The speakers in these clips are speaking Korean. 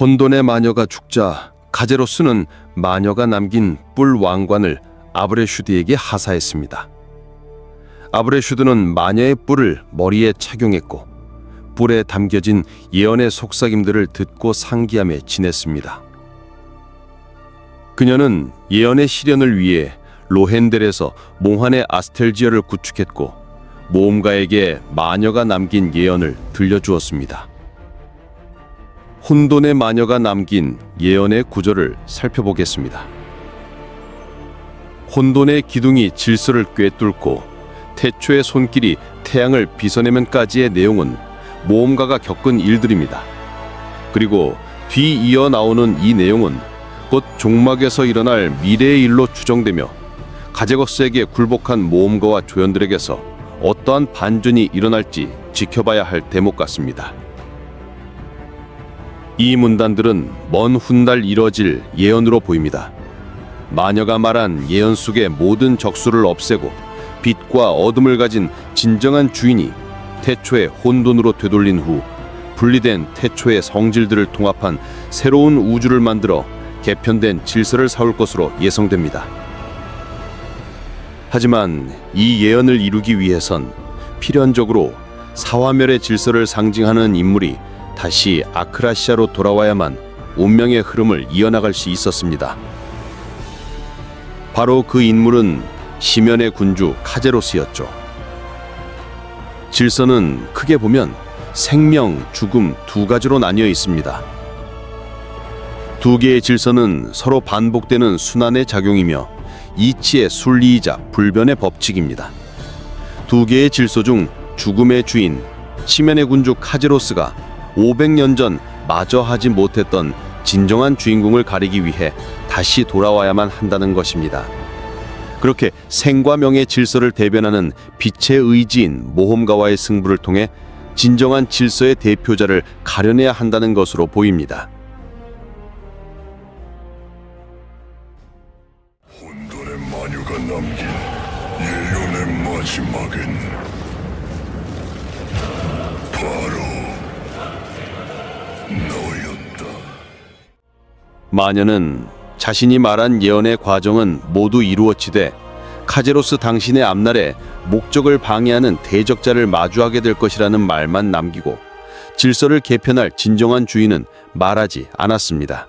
혼돈의 마녀가 죽자 가제로스는 마녀가 남긴 뿔 왕관을 아브레슈드에게 하사했습니다. 아브레슈드는 마녀의 뿔을 머리에 착용했고 뿔에 담겨진 예언의 속삭임들을 듣고 상기함에 지냈습니다. 그녀는 예언의 실현을 위해 로헨델에서 몽환의 아스텔지어를 구축했고 모험가에게 마녀가 남긴 예언을 들려주었습니다. 혼돈의 마녀가 남긴 예언의 구조를 살펴보겠습니다. 혼돈의 기둥이 질서를 꿰뚫고 태초의 손길이 태양을 빗어내면까지의 내용은 모험가가 겪은 일들입니다. 그리고 뒤 이어 나오는 이 내용은 곧 종막에서 일어날 미래의 일로 추정되며 가제거스에게 굴복한 모험가와 조연들에게서 어떠한 반전이 일어날지 지켜봐야 할 대목 같습니다. 이 문단들은 먼 훗날 이뤄질 예언으로 보입니다. 마녀가 말한 예언 속의 모든 적수를 없애고 빛과 어둠을 가진 진정한 주인이 태초의 혼돈으로 되돌린 후 분리된 태초의 성질들을 통합한 새로운 우주를 만들어 개편된 질서를 세울 것으로 예상됩니다. 하지만 이 예언을 이루기 위해선 필연적으로 사화멸의 질서를 상징하는 인물이 다시 아크라시아로 돌아와야만 운명의 흐름을 이어나갈 수 있었습니다. 바로 그 인물은 시면의 군주 카제로스였죠. 질서는 크게 보면 생명, 죽음 두 가지로 나뉘어 있습니다. 두 개의 질서는 서로 반복되는 순환의 작용이며 이치의 순리이자 불변의 법칙입니다. 두 개의 질서 중 죽음의 주인 치면의 군주 카제로스가 500년 전 마저 하지 못했던 진정한 주인공을 가리기 위해 다시 돌아와야만 한다는 것입니다. 그렇게 생과 명의 질서를 대변하는 빛의 의지인 모험가와의 승부를 통해 진정한 질서의 대표자를 가려내야 한다는 것으로 보입니다. 혼돈의 마녀가 남긴 예언의 마지막 마녀는 자신이 말한 예언의 과정은 모두 이루어지되 카제로스 당신의 앞날에 목적을 방해하는 대적자를 마주하게 될 것이라는 말만 남기고 질서를 개편할 진정한 주인은 말하지 않았습니다.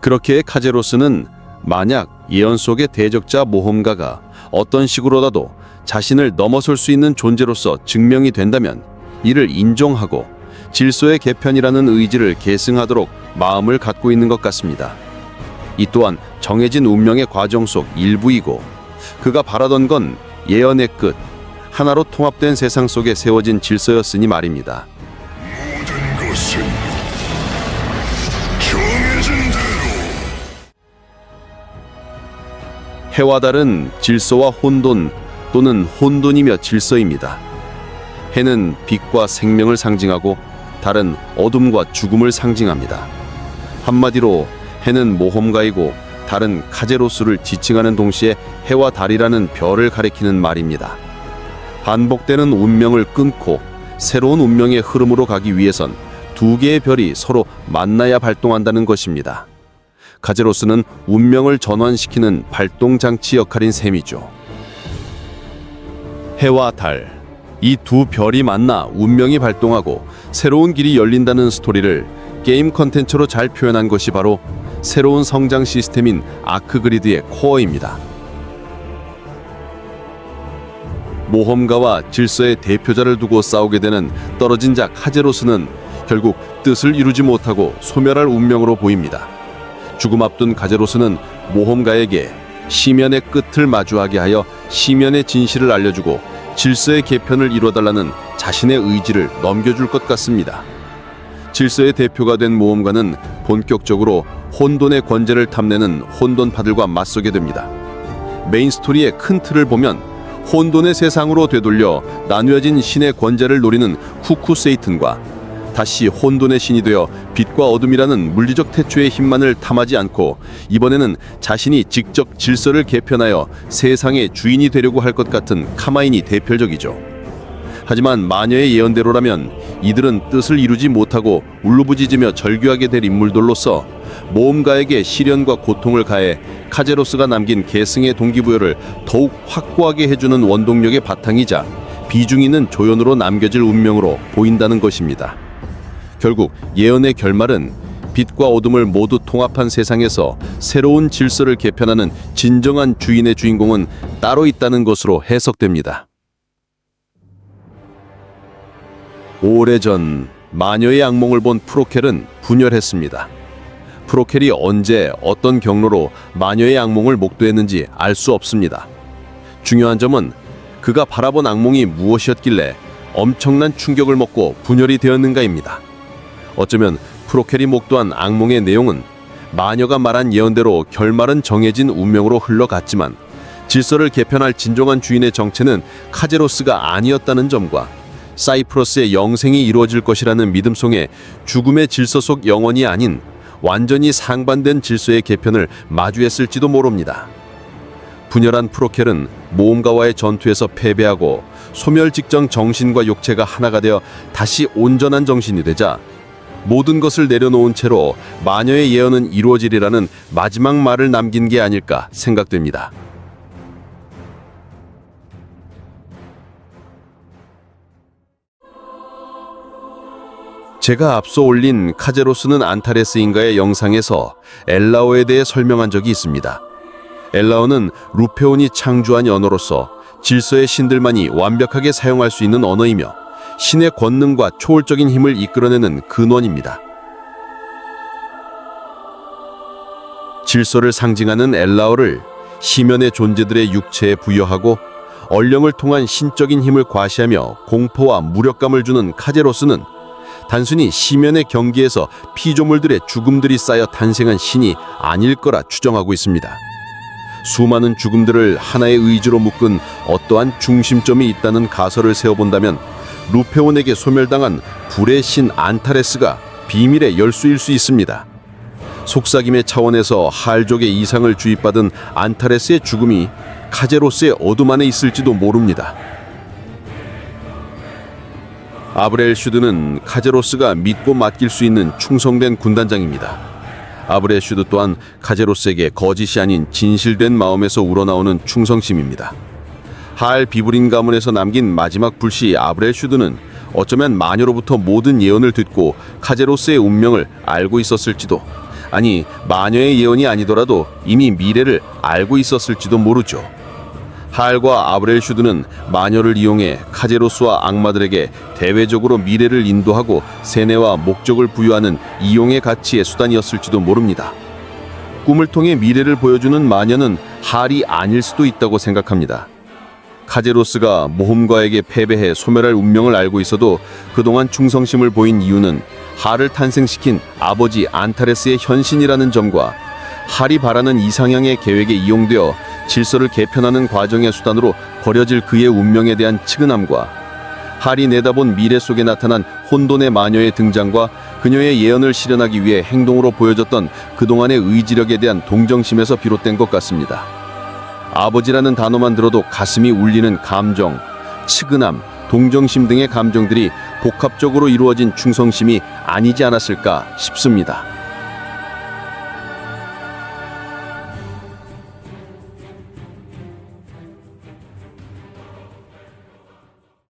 그렇게 카제로스는 만약 예언 속의 대적자 모험가가 어떤 식으로라도 자신을 넘어설 수 있는 존재로서 증명이 된다면 이를 인정하고 질서의 개편이라는 의지를 계승하도록 마음을 갖고 있는 것 같습니다. 이 또한 정해진 운명의 과정 속 일부이고 그가 바라던 건 예언의 끝, 하나로 통합된 세상 속에 세워진 질서였으니 말입니다. 모든 것은 정해진 대로 해와 달은 질서와 혼돈 또는 혼돈이며 질서입니다. 해는 빛과 생명을 상징하고 달은 어둠과 죽음을 상징합니다. 한마디로 해는 모험가이고 달은 카제로스를 지칭하는 동시에 해와 달이라는 별을 가리키는 말입니다. 반복되는 운명을 끊고 새로운 운명의 흐름으로 가기 위해선 두 개의 별이 서로 만나야 발동한다는 것입니다. 카제로스는 운명을 전환시키는 발동 장치 역할인 셈이죠. 해와 달, 이 두 별이 만나 운명이 발동하고 새로운 길이 열린다는 스토리를 게임 컨텐츠로 잘 표현한 것이 바로 새로운 성장 시스템인 아크그리드의 코어입니다. 모험가와 질서의 대표자를 두고 싸우게 되는 떨어진 자 카제로스는 결국 뜻을 이루지 못하고 소멸할 운명으로 보입니다. 죽음 앞둔 가제로스는 모험가에게 시면의 끝을 마주하게 하여 시면의 진실을 알려주고 질서의 개편을 이뤄달라는 자신의 의지를 넘겨줄 것 같습니다. 질서의 대표가 된 모험가는 본격적으로 혼돈의 권세를 탐내는 혼돈파들과 맞서게 됩니다. 메인 스토리의 큰 틀을 보면 혼돈의 세상으로 되돌려 나뉘어진 신의 권세를 노리는 쿠쿠 세이튼과 다시 혼돈의 신이 되어 빛과 어둠이라는 물리적 태초의 힘만을 탐하지 않고 이번에는 자신이 직접 질서를 개편하여 세상의 주인이 되려고 할 것 같은 카마인이 대표적이죠. 하지만 마녀의 예언대로라면 이들은 뜻을 이루지 못하고 울부짖으며 절규하게 될 인물들로서 모험가에게 시련과 고통을 가해 카제로스가 남긴 계승의 동기부여를 더욱 확고하게 해주는 원동력의 바탕이자 비중 있는 조연으로 남겨질 운명으로 보인다는 것입니다. 결국 예언의 결말은 빛과 어둠을 모두 통합한 세상에서 새로운 질서를 개편하는 진정한 주인의 주인공은 따로 있다는 것으로 해석됩니다. 오래전 마녀의 악몽을 본 프로켈은 분열했습니다. 프로켈이 언제 어떤 경로로 마녀의 악몽을 목도했는지 알 수 없습니다. 중요한 점은 그가 바라본 악몽이 무엇이었길래 엄청난 충격을 먹고 분열이 되었는가입니다. 어쩌면 프로켈이 목도한 악몽의 내용은 마녀가 말한 예언대로 결말은 정해진 운명으로 흘러갔지만 질서를 개편할 진정한 주인의 정체는 카제로스가 아니었다는 점과 사이프러스의 영생이 이루어질 것이라는 믿음 속에 죽음의 질서 속 영원이 아닌 완전히 상반된 질서의 개편을 마주했을지도 모릅니다. 분열한 프로켈은 모험가와의 전투에서 패배하고 소멸 직전 정신과 육체가 하나가 되어 다시 온전한 정신이 되자 모든 것을 내려놓은 채로 마녀의 예언은 이루어지리라는 마지막 말을 남긴 게 아닐까 생각됩니다. 제가 앞서 올린 카제로스는 안타레스인가의 영상에서 엘라오에 대해 설명한 적이 있습니다. 엘라오는 루페온이 창조한 언어로서 질서의 신들만이 완벽하게 사용할 수 있는 언어이며 신의 권능과 초월적인 힘을 이끌어내는 근원입니다. 질서를 상징하는 엘라오를 시면의 존재들의 육체에 부여하고 얼령을 통한 신적인 힘을 과시하며 공포와 무력감을 주는 카제로스는 단순히 시면의 경기에서 피조물들의 죽음들이 쌓여 탄생한 신이 아닐 거라 추정하고 있습니다. 수많은 죽음들을 하나의 의지로 묶은 어떠한 중심점이 있다는 가설을 세워본다면 루페온에게 소멸당한 불의 신 안타레스가 비밀의 열수일 수 있습니다. 속삭임의 차원에서 할족의 이상을 주입받은 안타레스의 죽음이 카제로스의 어둠 안에 있을지도 모릅니다. 아브렐 슈드는 카제로스가 믿고 맡길 수 있는 충성된 군단장입니다. 아브렐 슈드 또한 카제로스에게 거짓이 아닌 진실된 마음에서 우러나오는 충성심입니다. 할 비브린 가문에서 남긴 마지막 불씨 아브렐 슈드는 어쩌면 마녀로부터 모든 예언을 듣고 카제로스의 운명을 알고 있었을지도 아니 마녀의 예언이 아니더라도 이미 미래를 알고 있었을지도 모르죠. 할과 아브렐 슈드는 마녀를 이용해 카제로스와 악마들에게 대외적으로 미래를 인도하고 세뇌와 목적을 부여하는 이용의 가치의 수단이었을지도 모릅니다. 꿈을 통해 미래를 보여주는 마녀는 할이 아닐 수도 있다고 생각합니다. 카제로스가 모험가에게 패배해 소멸할 운명을 알고 있어도 그동안 충성심을 보인 이유는 할을 탄생시킨 아버지 안타레스의 현신이라는 점과 할이 바라는 이상향의 계획에 이용되어 질서를 개편하는 과정의 수단으로 버려질 그의 운명에 대한 측은함과 할이 내다본 미래 속에 나타난 혼돈의 마녀의 등장과 그녀의 예언을 실현하기 위해 행동으로 보여줬던 그동안의 의지력에 대한 동정심에서 비롯된 것 같습니다. 아버지라는 단어만 들어도 가슴이 울리는 감정, 측은함, 동정심 등의 감정들이 복합적으로 이루어진 충성심이 아니지 않았을까 싶습니다.